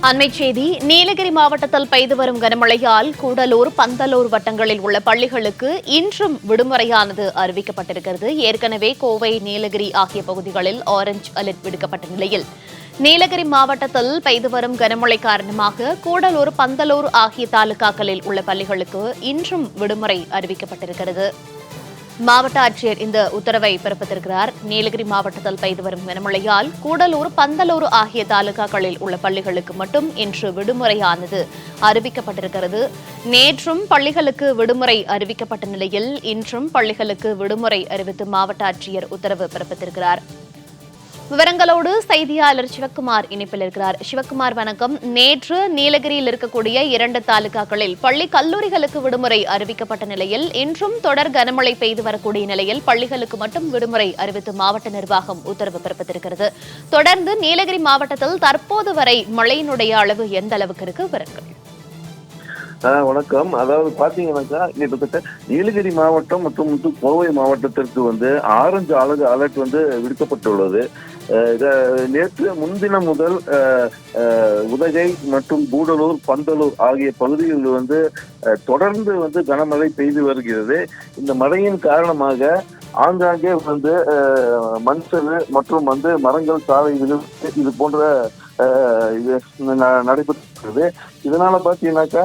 அண்மைச் செய்தி நீலகிரி மாவட்டத்தில் பெய்து வரும் கனமழையால் கூடலூர் பந்தலூர் வட்டங்களில் உள்ள பள்ளிகளுக்கு இன்றும் விடுமுறையானது அறிவிக்கப்பட்டிருக்கிறது. ஏற்கனவே கோவை நீலகிரி ஆகிய பகுதிகளில் ஆரஞ்ச் அலர்ட் விடுக்கப்பட்ட நிலையில். நீலகிரி மாவட்டத்தில் பெய்து வரும் கனமழை காரணமாக கூடலூர் பந்தலூர் ஆகிய தாலுகாக்களில் உள்ள பள்ளிகளுக்கு இன்றும் விடுமுறை அறிவிக்கப்பட்டிருக்கிறது. மாவட்ட ஆட்சியர் இந்த உத்தரவை பிறப்பித்திருக்கிறார். நீலகிரி மாவட்டத்தில் பெய்து வரும் கனமழையால் கூடலூர் பந்தலூர் ஆகிய தாலுகாக்களில் உள்ள பள்ளிகளுக்கு மட்டும் இன்று விடுமுறையானது அறிவிக்கப்பட்டிருக்கிறது. நேற்றும் பள்ளிகளுக்கு விடுமுறை அறிவிக்கப்பட்ட நிலையில் இன்றும் பள்ளிகளுக்கு விடுமுறை அறிவித்து மாவட்ட ஆட்சியர் உத்தரவு பிறப்பித்திருக்கிறார். விவரங்களோடு செய்தியாளர் சிவக்குமார் இணைப்பில் இருக்கிறார். சிவக்குமார் வணக்கம். நேற்று நீலகிரியில் இருக்கக்கூடிய இரண்டு தாலுகாக்களில் பள்ளி கல்லூரிகளுக்கு விடுமுறை அறிவிக்கப்பட்ட நிலையில் இன்றும் தொடர் கனமழை பெய்து வரக்கூடிய நிலையில் பள்ளிகளுக்கு மட்டும் விடுமுறை அறிவித்து மாவட்ட நிர்வாகம் உத்தரவு பிறப்பித்திருக்கிறது. தொடர்ந்து நீலகிரி மாவட்டத்தில் தற்போது வரை மழையினுடைய அளவு எந்த அளவுக்கு இருக்கு? விவரங்கள். வணக்கம். அதாவது பாத்தீங்கன்னாக்கா கிட்டத்தட்ட நீலகிரி மாவட்டம் மற்றும் வந்து கோவை மாவட்டத்திற்கு வந்து ஆரஞ்சு அழகு அலர்ட் வந்து விடுக்கப்பட்டுள்ளது. நேற்று முன்தினம் முதல் உதகை மற்றும் கூடலூர் பந்தலூர் ஆகிய பகுதிகளில் வந்து தொடர்ந்து வந்து கனமழை பெய்து வருகிறது. இந்த மழையின் காரணமாக ஆங்காங்கே வந்து மண் சரிவு மற்றும் வந்து மரங்கள் சாலை விழுந்து இது போன்ற இது நடைபெற்றது இதனால பாத்தீங்கன்னாக்கா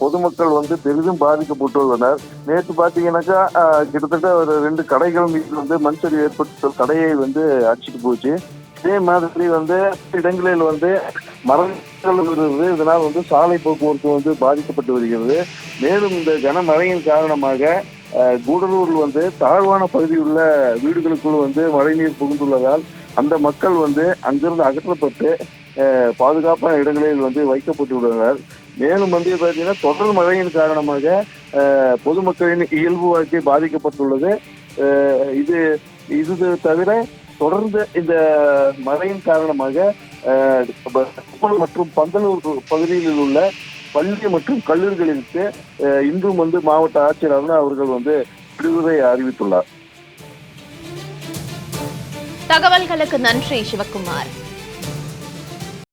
பொதுமக்கள் வந்து பெரிதும் பாதிக்கப்பட்டுள்ளனர். நேற்று பாத்தீங்கன்னாக்கா கிட்டத்தட்ட ஒரு ரெண்டு கடைகள் மீது வந்து மண் சரிவு ஏற்பட்ட கடையை வந்து அடிச்சுட்டு போச்சு. இதே மாதிரி வந்து இடங்களில் வந்து மரங்கள் வருகிறது இதனால் வந்து சாலை போக்குவரத்து வந்து பாதிக்கப்பட்டு வருகிறது. மேலும் இந்த கனமழையின் காரணமாக கூடலூரில் வந்து தாழ்வான பகுதியுள்ள வீடுகளுக்குள் வந்து மழைநீர் புகுந்துள்ளதால் அந்த மக்கள் வந்து அங்கிருந்து அகற்றப்பட்டு பாதுகாப்பான இடங்களில் வந்து வைக்கப்பட்டுள்ளனர் மேலும் வந்து பார்த்தீங்கன்னா தொடர் மழையின் காரணமாக பொதுமக்களின் இயல்பு வாழ்க்கை பாதிக்கப்பட்டுள்ளது. இது இது தவிர தொடர்ந்து இந்த மழையின் காரணமாக மற்றும் பந்தலூர் பகுதியில் உள்ள பள்ளி மற்றும் கல்லூரிகளுக்கு இன்றும் வந்து மாவட்ட ஆட்சியர் அருணா அவர்கள் வந்து விடுதலை அறிவித்துள்ளார். தகவல்களுக்கு நன்றி சிவகுமார்.